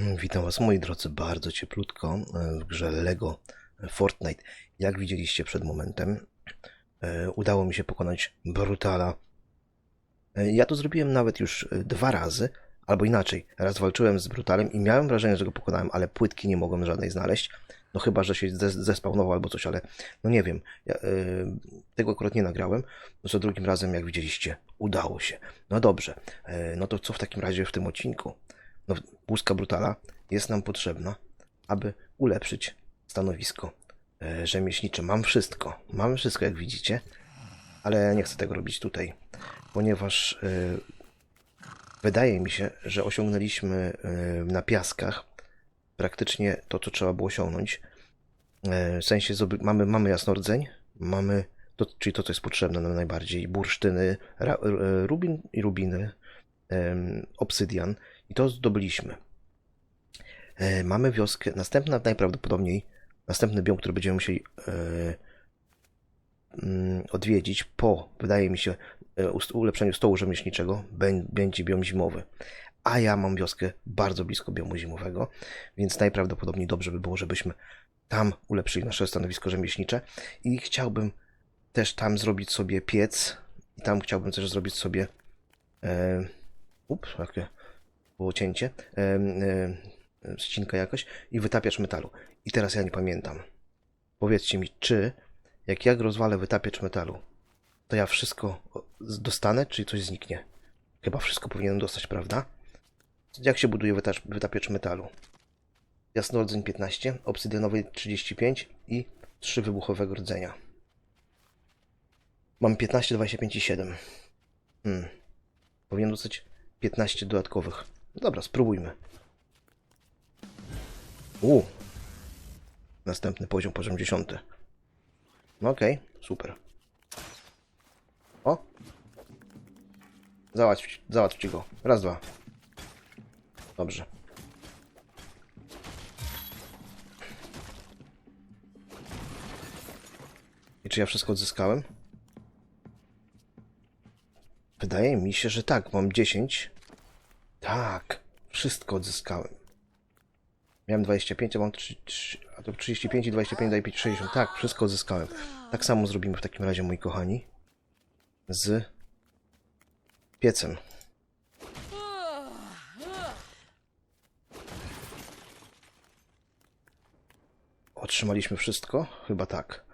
Mm, Witam Was moi drodzy bardzo cieplutko e, w grze LEGO Fortnite. Jak widzieliście przed momentem, e, udało mi się pokonać Brutala. E, Ja to zrobiłem nawet już e, dwa razy, albo inaczej. Raz walczyłem z Brutalem i miałem wrażenie, że go pokonałem, ale płytki nie mogłem żadnej znaleźć. No chyba, że się zes- zespawnował albo coś, ale no nie wiem. Ja, e, tego akurat nie nagrałem. No co drugim razem, jak widzieliście, udało się. No dobrze, e, no to co w takim razie w tym odcinku? no, łuska brutala jest nam potrzebna, aby ulepszyć stanowisko e, rzemieślnicze. Mam wszystko, mam wszystko jak widzicie, ale nie chcę tego robić tutaj, ponieważ e, wydaje mi się, że osiągnęliśmy e, na piaskach praktycznie to, co trzeba było osiągnąć. W sensie mamy, mamy jasnordzeń, mamy to, czyli to, co jest potrzebne nam najbardziej, bursztyny, rubin i rubiny, obsydian i to zdobyliśmy. E, mamy wioskę, następna najprawdopodobniej, następny biom, który będziemy musieli e, mm, odwiedzić po, wydaje mi się, e, ulepszeniu stołu rzemieślniczego, bę- będzie biom zimowy. A ja mam wioskę bardzo blisko biomu zimowego, więc najprawdopodobniej dobrze by było, żebyśmy tam ulepszyli nasze stanowisko rzemieślnicze i chciałbym też tam zrobić sobie piec i tam chciałbym też zrobić sobie e, ups, jakie było cięcie, e, e, ścinka jakaś i wytapiacz metalu. I teraz ja nie pamiętam. Powiedzcie mi, czy jak ja rozwalę wytapiacz metalu, to ja wszystko dostanę, czy coś zniknie? Chyba wszystko powinienem dostać, prawda? Jak się buduje wytacz, wytapiacz metalu? Jasnordzeń 15, obsydianowy 35 i 3 wybuchowego rdzenia. Mam 15, 25 i 7. Hmm. Powinien dostać 15 dodatkowych. Dobra, spróbujmy. U. Następny poziom, poziom 10. No okej, super. O. Załatw, załatwcie go. Raz, dwa. Dobrze. I czy ja wszystko odzyskałem? Wydaje mi się, że tak. Mam 10. Tak, wszystko odzyskałem. Miałem 25, a mam 3, 3, a to 35 i 25 daje 5, 60. Tak, wszystko odzyskałem. Tak samo zrobimy w takim razie, moi kochani. Z piecem. Otrzymaliśmy wszystko? Chyba tak.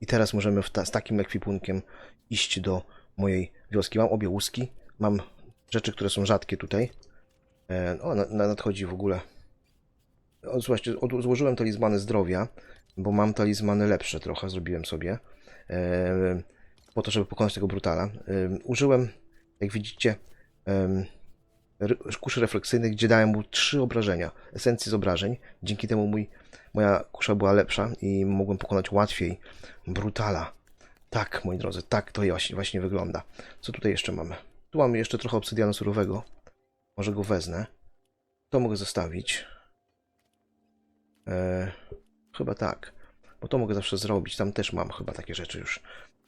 I teraz możemy ta, z takim ekwipunkiem iść do mojej wioski. Mam obie łuski, mam rzeczy, które są rzadkie tutaj. E, o, na, na nadchodzi w ogóle. Słuchajcie, złożyłem talizmany zdrowia, bo mam talizmany lepsze trochę, zrobiłem sobie. E, po to, żeby pokonać tego brutala. E, użyłem, jak widzicie, ry- kuszy refleksyjnych, gdzie dałem mu trzy obrażenia, esencję z obrażeń. Dzięki temu mój, moja kusza była lepsza i mogłem pokonać łatwiej brutala. Tak, moi drodzy, tak to właśnie, właśnie wygląda. Co tutaj jeszcze mamy? Tu mamy jeszcze trochę obsydianu surowego. Może go wezmę. To mogę zostawić. E, chyba tak. Bo to mogę zawsze zrobić. Tam też mam chyba takie rzeczy już.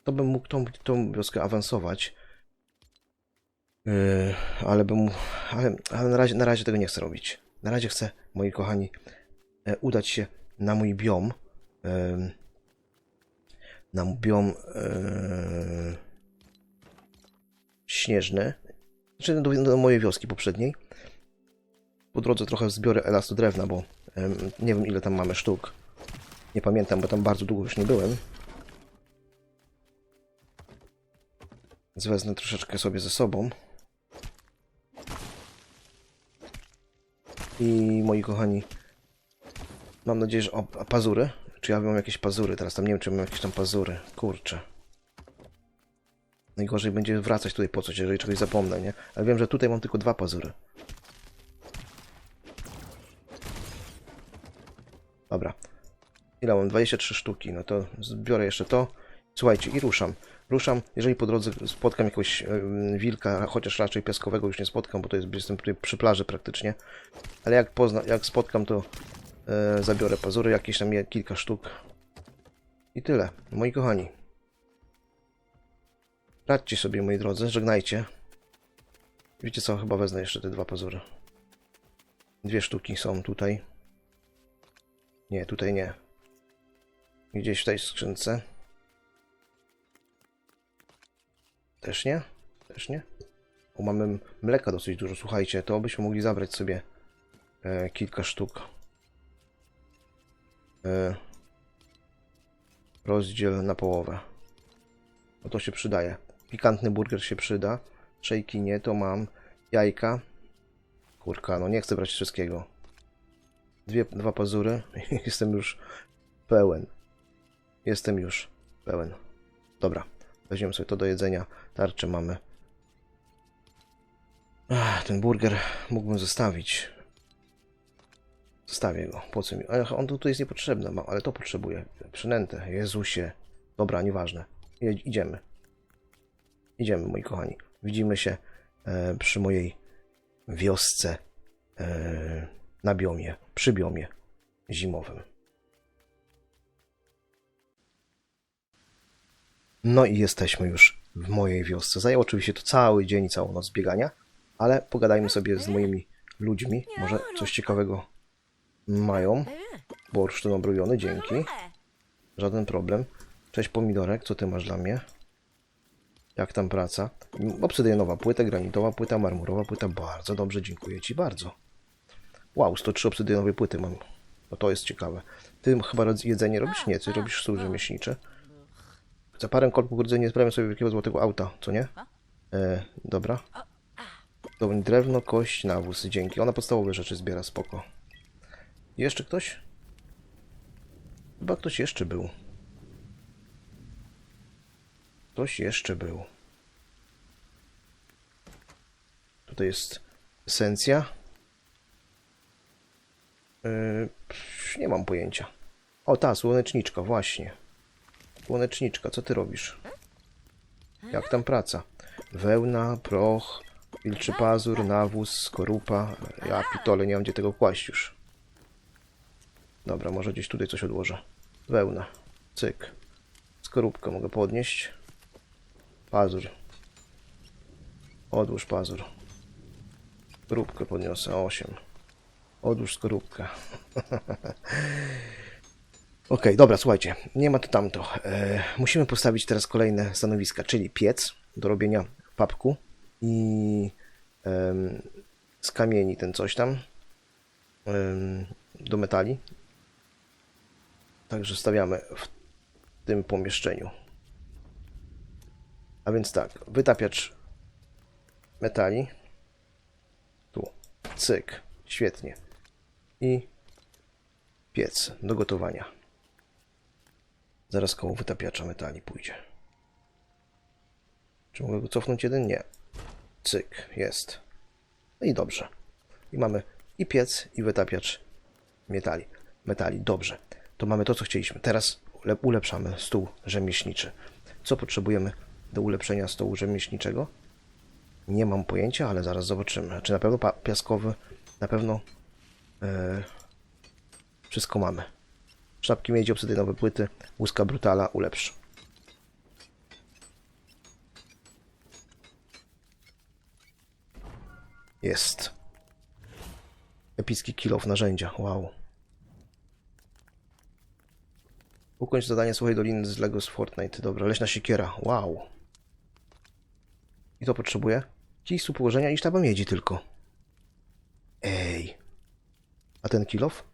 To bym mógł tą, tą wioskę awansować. E, ale bym. Ale, ale na, razie, na razie tego nie chcę robić. Na razie chcę, moi kochani, e, udać się na mój biom. em, na biom e, śnieżny. Znaczy do, do mojej wioski poprzedniej. Po drodze trochę zbiorę elastodrewna, bo nie wiem ile tam mamy sztuk. Nie pamiętam, bo tam bardzo długo już nie byłem. Więc wezmę troszeczkę sobie ze sobą. I moi kochani, mam nadzieję, że... O, pazury? Czy ja mam jakieś pazury? Teraz tam nie wiem, czy mam jakieś tam pazury. Kurczę. Najgorzej będzie wracać tutaj po coś, jeżeli czegoś zapomnę, nie? Ale wiem, że tutaj mam tylko dwa pazury. Dobra. Ile mam? 23 sztuki. No to zbiorę jeszcze to. Słuchajcie, i ruszam. Ruszam, jeżeli po drodze spotkam jakiegoś em, wilka, chociaż raczej piaskowego już nie spotkam, bo to jest, jestem tutaj przy plaży praktycznie. Ale jak, pozna, jak spotkam, to e, zabiorę pazury, jakieś tam kilka sztuk. I tyle. Moi kochani. Radźcie sobie, moi drodzy, żegnajcie. Wiecie co, chyba wezmę jeszcze te dwa pazury. Dwie sztuki są tutaj. Nie, tutaj nie. Gdzieś w tej skrzynce. Też nie? Też nie? O, mamy mleka dosyć dużo. Słuchajcie, to byśmy mogli zabrać sobie e, kilka sztuk. E, rozdziel na połowę. No to się przydaje. Pikantny burger się przyda. Szejki nie, to mam. Jajka. Kurka, no nie chcę brać wszystkiego. Dwie, dwa pazury. Jestem już pełen. Jestem już pełen. Dobra, weźmiemy sobie to do jedzenia. Tarczę mamy. Ach, ten burger mógłbym zostawić. Zostawię go. Po co mi? Ach, on tu jest niepotrzebny, mam, ale to potrzebuję. Przynętę. Jezusie. Dobra, nieważne. Je- Idziemy. Idziemy, moi kochani. Widzimy się e, przy mojej wiosce e, na biomie, przy biomie zimowym. No i jesteśmy już w mojej wiosce. Zajęło oczywiście to cały dzień, całą noc biegania, ale pogadajmy sobie z moimi ludźmi. Może coś ciekawego mają. Bursztyn obrojony, dzięki. Żaden problem. Cześć Pomidorek, co ty masz dla mnie? Jak tam praca? Obsydianowa płyta, granitowa płyta, marmurowa płyta. Bardzo dobrze, dziękuję ci bardzo. Wow, 103 obsydianowe płyty mam. No to jest ciekawe. Ty chyba jedzenie robisz? Nie, ty robisz stół rzemieślniczy. Za parę kolbów rodzenia sprawiam sobie wielkiego złotego auta, co nie? E, dobra. Dobra, drewno, kość, nawóz, dzięki. Ona podstawowe rzeczy zbiera, spoko. Jeszcze ktoś? Chyba ktoś jeszcze był. Ktoś jeszcze był. Tutaj jest esencja. Yy, nie mam pojęcia. O, ta, słoneczniczka, właśnie. Słoneczniczka, co ty robisz? Jak tam praca? Wełna, proch, wilczy pazur, nawóz, skorupa. Ja pitole, nie mam gdzie tego kłaść już. Dobra, może gdzieś tutaj coś odłożę. Wełna. Cyk. Skorupkę mogę podnieść. Pazur. Odłóż pazur. Skorupkę podniosę. 8. Odłóż skorupkę. Okej, dobra, słuchajcie. Nie ma to tamto. E, musimy postawić teraz kolejne stanowiska, czyli piec do robienia papku i em, z kamieni ten coś tam em, do metali. Także stawiamy w tym pomieszczeniu. A więc tak, wytapiacz metali. Tu, cyk, świetnie. I piec do gotowania. Zaraz koło wytapiacza metali pójdzie. Czy mogę go cofnąć jeden? Nie. Cyk, jest. No i dobrze. I mamy i piec, i wytapiacz metali. Metali, dobrze. To mamy to, co chcieliśmy. Teraz ule- ulepszamy stół rzemieślniczy. Co potrzebujemy do ulepszenia stołu rzemieślniczego? Nie mam pojęcia, ale zaraz zobaczymy. Czy na pewno piaskowy? Na pewno e, wszystko mamy. Sztabki miedzi, obsydianowe płyty, łuska brutala, ulepsz. Jest. Epicki kilof narzędzia, wow. Ukończ zadanie Słuchaj Doliny z Lego z Fortnite. Dobra, leśna siekiera, wow. I to potrzebuję? Kij słup ułożenia i sztaba miedzi tylko. Ej. A ten kilof?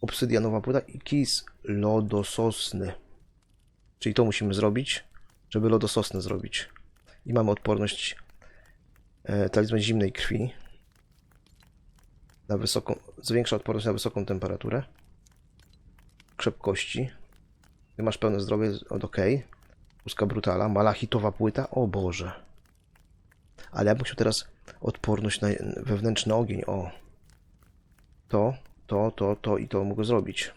Obsydianowa płyta i kis lodososny. Czyli to musimy zrobić, żeby lodososny zrobić. I mamy odporność e, talizman zimnej krwi. Na wysoką, zwiększa odporność na wysoką temperaturę. Krzepkości. Ty masz pełne zdrowie, od ok. Łuska brutala, malachitowa płyta, o Boże. Ale ja bym chciał teraz odporność na wewnętrzny ogień, o. To, to, to, to i to mogę zrobić.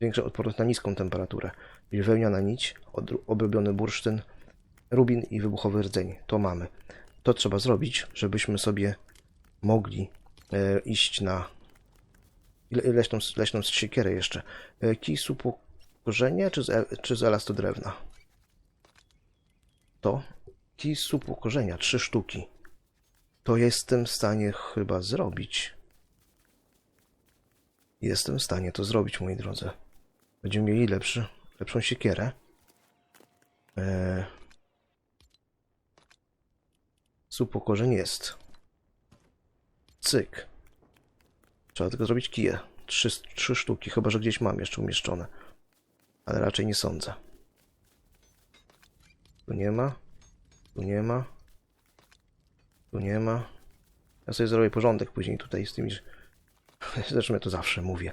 Większa odporność na niską temperaturę. Wełniana nić, obrobiony bursztyn, rubin i wybuchowy rdzeń. To mamy. To trzeba zrobić, żebyśmy sobie mogli e, iść na leśną, leśną siekierę jeszcze. E, kij supu korzenia czy z, e- czy z elastodrewna? To kij supu korzenia, trzy sztuki. To jestem w stanie chyba zrobić. Jestem w stanie to zrobić, moi drodzy. Będziemy mieli lepszy, lepszą siekierę. Eee... Supokorzeń jest. Cyk. Trzeba tylko zrobić kije. Trzy, trzy sztuki, chyba że gdzieś mam jeszcze umieszczone. Ale raczej nie sądzę. Tu nie ma. Tu nie ma. Tu nie ma. Ja sobie zrobię porządek później tutaj z tymi. Zresztą ja to zawsze mówię.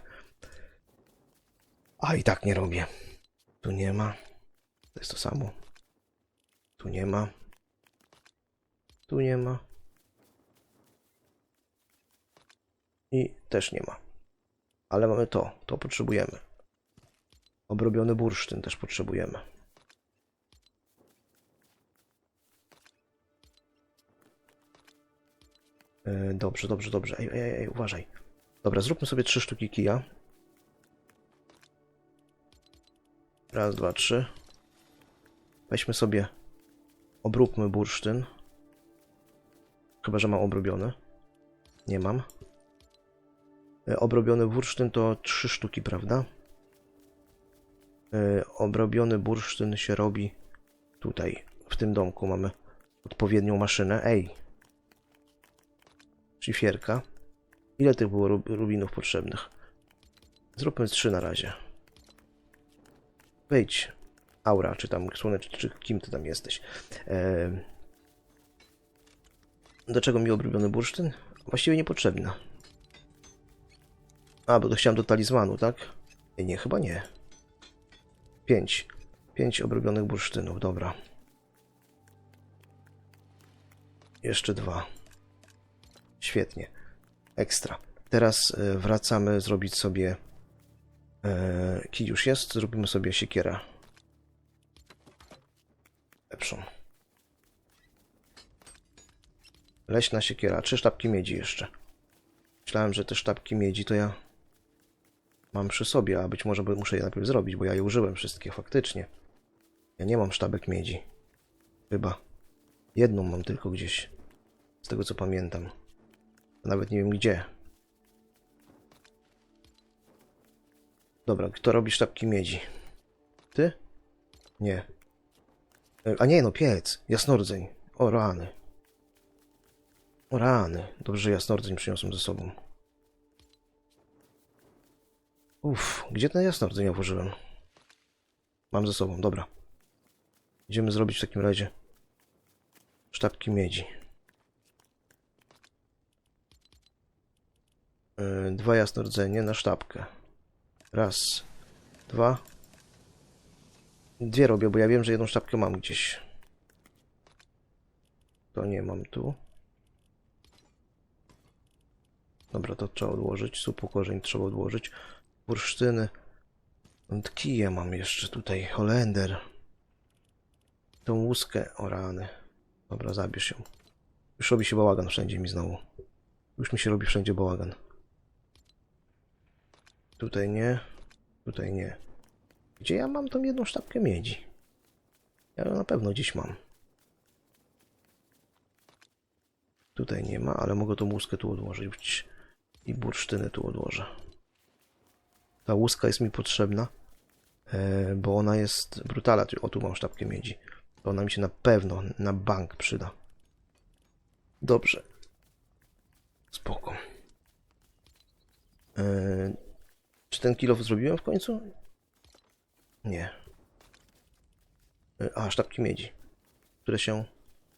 A i tak nie robię. Tu nie ma. To jest to samo. Tu nie ma. Tu nie ma. I też nie ma. Ale mamy to. To potrzebujemy. Obrobiony bursztyn też potrzebujemy. E, Dobrze, dobrze, dobrze. Ej, ej, ej, uważaj. Dobra, zróbmy sobie trzy sztuki kija. Raz, dwa, trzy. Weźmy sobie, obróbmy bursztyn. Chyba, że mam obrobiony. Nie mam. E, Obrobiony bursztyn to trzy sztuki, prawda? E, Obrobiony bursztyn się robi tutaj, w tym domku. Mamy odpowiednią maszynę. Ej! Szlifierka. Ile tych było rub- rubinów potrzebnych? Zróbmy trzy na razie. Wejdź. Aura, czy tam słonecz, czy kim ty tam jesteś. Eee... Do czego mi obrobiony bursztyn? Właściwie niepotrzebny. A, bo to chciałem do talizmanu, tak? Ej, nie, chyba nie. Pięć. Pięć obrobionych bursztynów, dobra. Jeszcze dwa. Świetnie. Ekstra. Teraz e, wracamy zrobić sobie. E, kij już jest, zrobimy sobie siekierę. Lepszą. Leśna siekiera. Trzy sztabki miedzi jeszcze. Myślałem, że te sztabki miedzi to ja mam przy sobie, a być może muszę je najpierw zrobić, bo ja je użyłem wszystkie faktycznie. Ja nie mam sztabek miedzi. Chyba. Jedną mam tylko gdzieś. Z tego co pamiętam. Nawet nie wiem gdzie. Dobra, kto robi sztabki miedzi? Ty? Nie. E, A nie, no piec. Jasnordzeń. O rany. O rany. Dobrze, że jasnordzeń przyniosłem ze sobą. Uff, gdzie ten jasnordzeń ja włożyłem? Mam ze sobą, dobra. Idziemy zrobić w takim razie sztabki miedzi. Yy, dwa jasnordzenie na sztabkę. Raz, dwa. Dwie robię, bo ja wiem, że jedną sztabkę mam gdzieś. To nie mam tu. Dobra, to trzeba odłożyć. Supu korzeń trzeba odłożyć. Bursztyny. Kije mam jeszcze tutaj. Holender. Tą łuskę. O rany. Dobra, zabierz ją. Już robi się bałagan wszędzie mi znowu. Już mi się robi wszędzie bałagan. Tutaj nie. Tutaj nie. Gdzie ja mam tą jedną sztabkę miedzi? Ja ją na pewno gdzieś mam. Tutaj nie ma, ale mogę tą łuskę tu odłożyć. I bursztyny tu odłożę. Ta łuska jest mi potrzebna, e, bo ona jest brutala. O, tu mam sztabkę miedzi. Ona mi się na pewno na bank przyda. Dobrze. Spoko. Czy ten kilof zrobiłem w końcu? Nie. E, A, sztabki miedzi, które się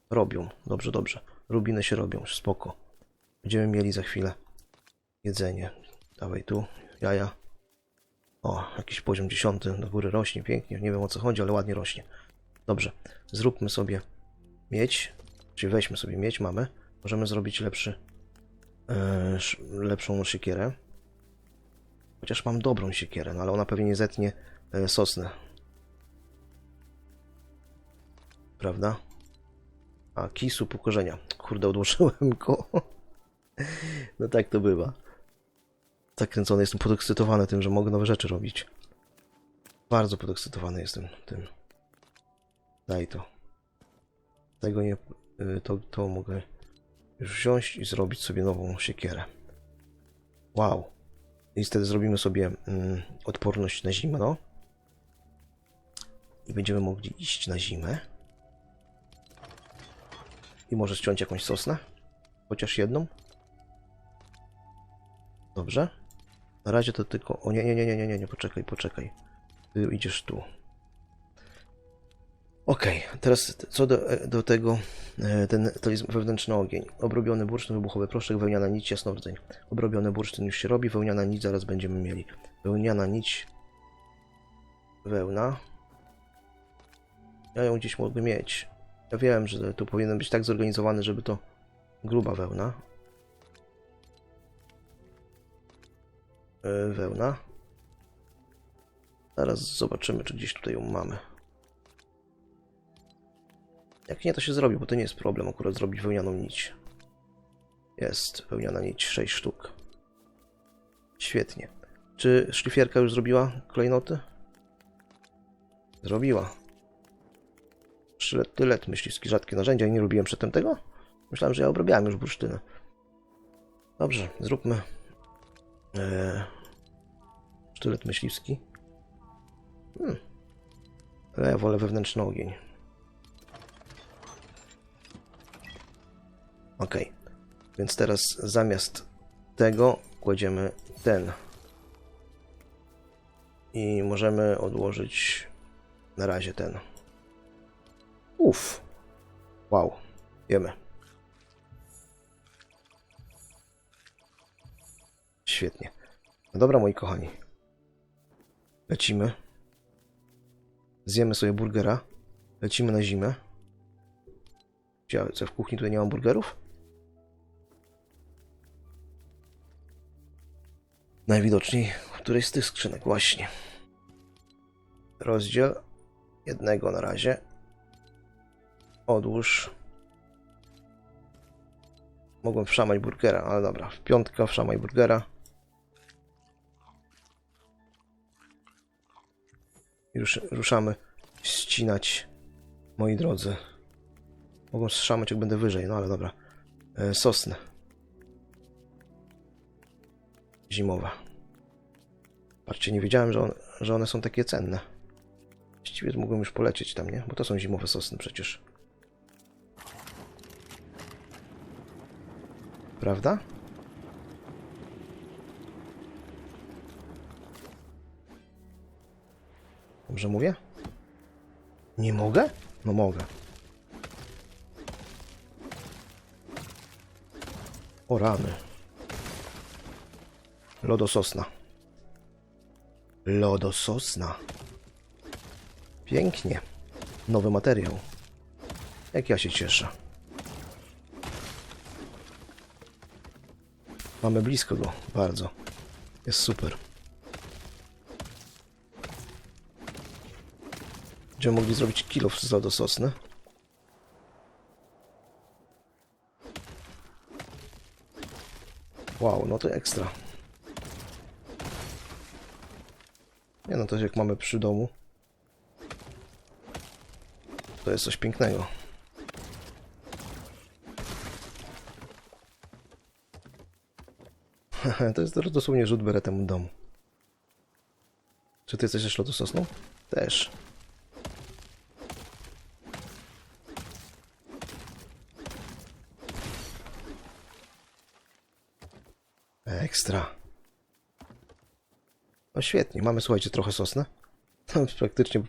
robią. Dobrze, dobrze. Rubiny się robią, spoko. Będziemy mieli za chwilę jedzenie. Dawaj tu, jaja. O, jakiś poziom dziesiąty do góry rośnie, pięknie. Nie wiem o co chodzi, ale ładnie rośnie. Dobrze, zróbmy sobie miedź, czyli weźmy sobie miedź, mamy. Możemy zrobić lepszy, sz- lepszą siekierę. Chociaż mam dobrą siekierę, no ale ona pewnie nie zetnie e, sosny. Prawda? A, kisu pokorzenia. Kurde, odłożyłem go. No tak to bywa. Zakręcony jestem, podekscytowany tym, że mogę nowe rzeczy robić. Bardzo podekscytowany jestem tym. Daj to. Tego nie... y, To, to mogę już wziąć i zrobić sobie nową siekierę. Wow. I wtedy zrobimy sobie mm, odporność na zimno. I będziemy mogli iść na zimę. I może ściąć jakąś sosnę? Chociaż jedną? Dobrze. Na razie to tylko... O nie, nie, nie, nie, nie, nie, poczekaj, poczekaj. Ty idziesz tu. Okej, teraz co do, e, do tego, e, ten, jest wewnętrzny ogień. Obrobiony bursztyn, wybuchowy proszek, wełniana nić, jasnowidzeń. Obrobiony bursztyn już się robi, wełniana nić zaraz będziemy mieli. Wełniana nić, wełna. Ja ją gdzieś mogę mieć. Ja wiem, że tu powinien być tak zorganizowany, żeby to gruba wełna. E, Wełna. Zaraz zobaczymy, czy gdzieś tutaj ją mamy. Jak nie, to się zrobi, bo to nie jest problem akurat zrobić wełnianą nić. Jest wełniana nić, 6 sztuk. Świetnie. Czy szlifierka już zrobiła klejnoty? Zrobiła. Sztylet, tylet, myśliwski, rzadkie narzędzia. Nie lubiłem przedtem tego? Myślałem, że ja obrabiałem już bursztynę. Dobrze, zróbmy eee, sztylet myśliwski. Hmm. Ale ja wolę wewnętrzny ogień. Ok. Więc teraz zamiast tego kładziemy ten. I możemy odłożyć na razie ten. Uff. Wow. Jemy. Świetnie. No dobra, moi kochani. Lecimy. Zjemy sobie burgera. Lecimy na zimę. Co w kuchni tutaj nie mam burgerów? Najwidoczniej w którejś z tych skrzynek, właśnie. Rozdziel jednego na razie. Odłóż. Mogłem wszamać burgera, ale dobra. W piątka wszamaj burgera. Już ruszamy ścinać, moi drodzy. Mogą strzamać, jak będę wyżej, no ale dobra. E, sosny. Zimowe. Patrzcie, nie wiedziałem, że, że one są takie cenne. Właściwie mogłem już polecieć tam, nie? Bo to są zimowe sosny przecież. Prawda? Dobrze mówię? Nie mogę? No mogę. O rany. Lodososna. Lodososna. Pięknie. Nowy materiał. Jak ja się cieszę. Mamy blisko go, bardzo. Jest super. Będziemy mogli zrobić kilof z lodososny. Wow, no to ekstra. Nie no, to jak mamy przy domu. To jest coś pięknego. to jest dosłownie rzut beretem domu. Czy ty jesteś też lodososną? Też. Ekstra. No świetnie, mamy słuchajcie trochę sosny. Praktycznie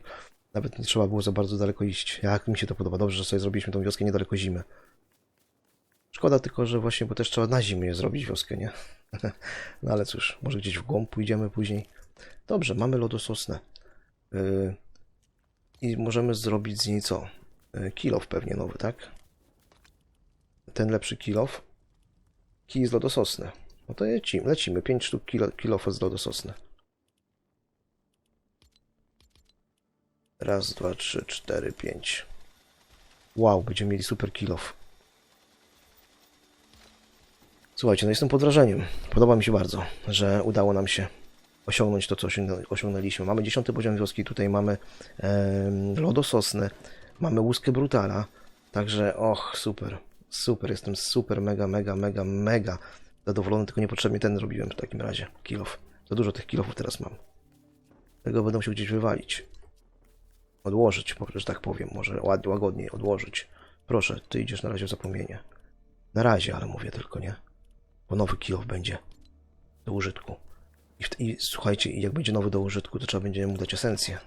nawet nie trzeba było za bardzo daleko iść. Jak mi się to podoba. Dobrze, że sobie zrobiliśmy tą wioskę niedaleko zimy. Szkoda tylko, że właśnie, bo też trzeba na zimę je zrobić wioskę, nie? no ale cóż, może gdzieś w głąb pójdziemy później. Dobrze, mamy lodososnę. Yy, I możemy zrobić z niej co? Yy, kilof pewnie nowy, tak? Ten lepszy kilof. Kij z lodososny. No to lecimy, lecimy. 5 sztuk kilo, kilofa z lodososny. Raz, dwa, trzy, cztery, pięć. Wow, będziemy mieli super kilof. Słuchajcie, no jestem pod wrażeniem. Podoba mi się bardzo, że udało nam się osiągnąć to, co osiągnę- osiągnęliśmy. Mamy 10 poziom wioski, tutaj mamy em, lodososny, mamy łuskę brutala. Także, och, super, super, jestem super, mega, mega, mega, mega zadowolony, tylko niepotrzebnie ten zrobiłem w takim razie. Kilof. Za dużo tych kilofów teraz mam. Tego będę musiał gdzieś wywalić. Odłożyć, że tak powiem. Może łagodniej odłożyć. Proszę, ty idziesz na razie w zapomnienie. Na razie, ale mówię tylko, nie? Bo nowy kilof będzie do użytku. I, I słuchajcie, jak będzie nowy do użytku, to trzeba będzie mu dać esencję.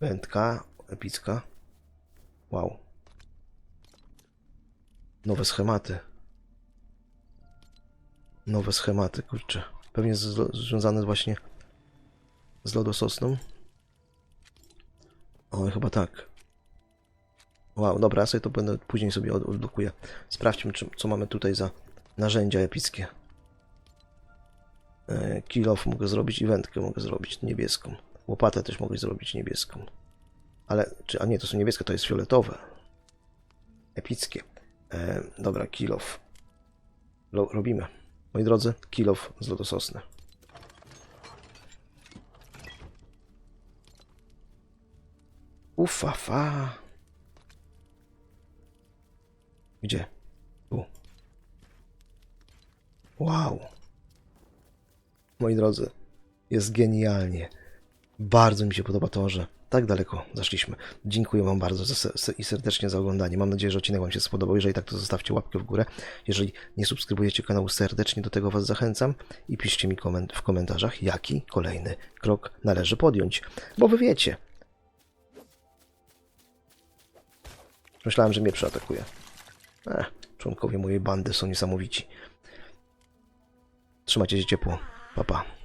Wędka, epicka. Wow. Nowe schematy. Nowe schematy, kurczę. Pewnie z, związane właśnie z lodososną. O, chyba tak. Wow, dobra, ja sobie to będę później sobie od- odblokuję. Sprawdźmy, czy, co mamy tutaj za narzędzia epickie. E, Kill off mogę zrobić i wędkę mogę zrobić niebieską. Łopatę też mogę zrobić niebieską. Ale, czy, a nie, to są niebieskie, to jest fioletowe. Epickie. E, dobra, kill off. Ro, robimy. Moi drodzy, kill off z lodososny. Ufafa. Gdzie? Tu. Wow. Moi drodzy, jest genialnie. Bardzo mi się podoba to, że tak daleko zaszliśmy. Dziękuję Wam bardzo i serdecznie za oglądanie. Mam nadzieję, że odcinek Wam się spodobał. Jeżeli tak, to zostawcie łapkę w górę. Jeżeli nie subskrybujecie kanału, serdecznie do tego Was zachęcam i piszcie mi w komentarzach, jaki kolejny krok należy podjąć. Bo Wy wiecie. Myślałem, że mnie przeatakuje. Ech, członkowie mojej bandy są niesamowici. Trzymajcie się ciepło. Pa, pa.